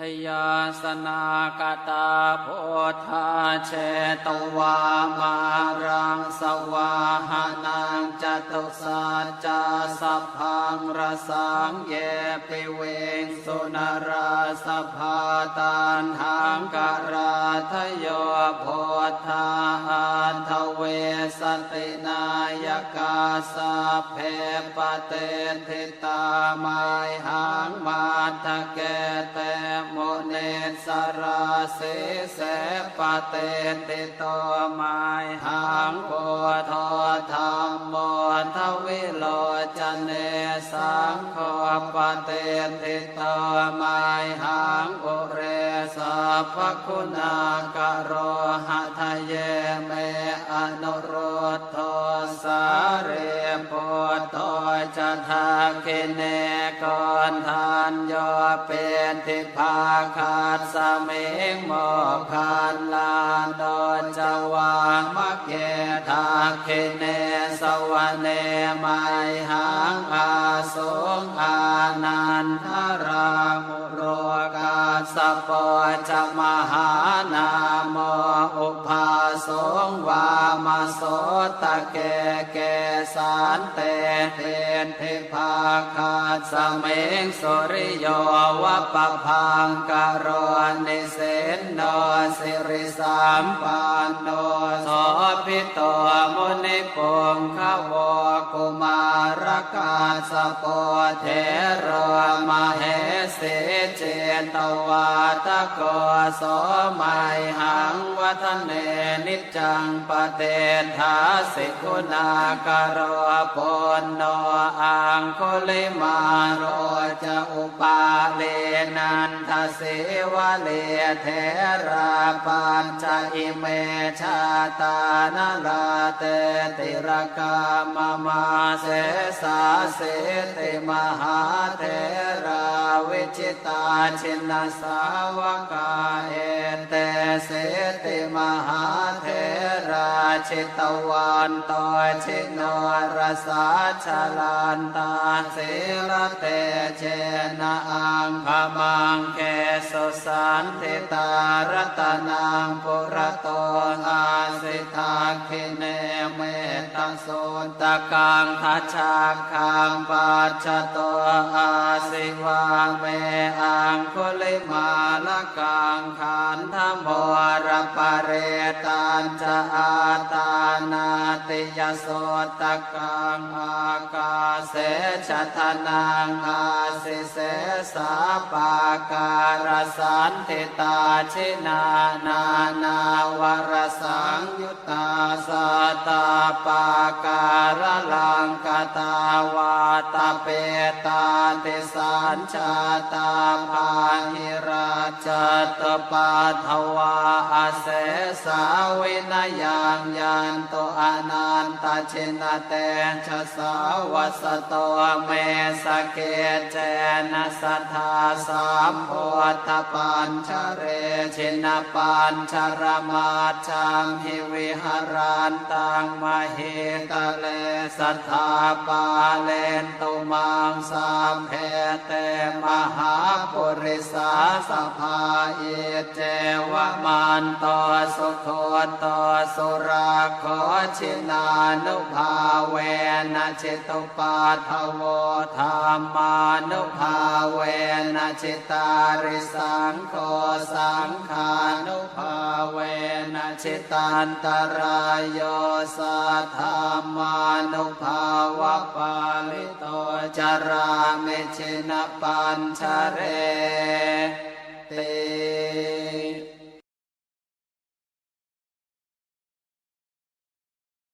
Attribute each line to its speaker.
Speaker 1: ชยาสนากตาโพธาเชตวามารังสวาหานังจตุสัจจสัพพังรสังเยปิเวงสุนราสภาตันหังกราทโยโพธาหันทเวสตินายกาสาเพปเตทิตามายหังมาทะเกเตมเนสราเสเสปเตติโตมายหังโพธธรรมโมทวิโลจเนสังโฆปเตติโตมายหังอุเรสัพพคุณากโรหะทะเยเมอนุโร ทาคิเนกอนทานโยเป็นทิพาคาดสมิงโมคันลานโดจวามะเกทาคิเนสวเนไมหังอาสงอานันทรามุโรกาสปอจะมหานามโอุปาสงวามาโส ตะเกเกสารเตเทนเทพาคาสเมงสุริโยวัปะพังกโรนิเสนนสิริสามปานโนสพิโตมุนิปงขวกุมา รกาสปเทโรมาเหสิเจตวาตะโกโสมัยหังวัฒเนนิจังปเตทาสิกุณากโรปุณโนอังคุลิมาโรจะอุปาเลนันทเสวะเลเทราปัญจอิเมชาตานลาเตติรกามมาเสสาเสติมหาเทราวิจิตาชินสาวกาเอเตเสติมหาเทรา ชิตวันตชิโนรสาชลันตาเสรเตเจนะอังคมังเกสุสันติตารตนังปุระโตอาสิทาคิเนเมตโสตะกังทัชาคังปัจจโตอาสิวาเมอ งคุลิมาละกังขันธโมรปะเรตันจะอาตานาติยโสตกังอากาเสชะทนังอาสิเสสาปาการสันติตาชินานานาวรสังยุตตาสตาปาการลังกตาวาตาเปตาติสัญชาตาภาหิราชตปาทวาอาเสสาวินยังยันโตอนันตชินเตชะสาวสโตเมสเกเจนะสัทธาสามโพธปัญชเรชินปัญชรมาจังหิวิหารันตังมเหตเลสัทธาปาเลนตุมังสามเพเตมหาปุริสาสภาเอเจวมันตสุโคตสุราขอชินานุภาเวนะจิตุปาทโวธรรมานุภาเวนะจิตาริสังโฆสังขานุภาเวนะจิตันตรายโยสัทธามานุภาววปาลิโตจารามิชินปัญชเร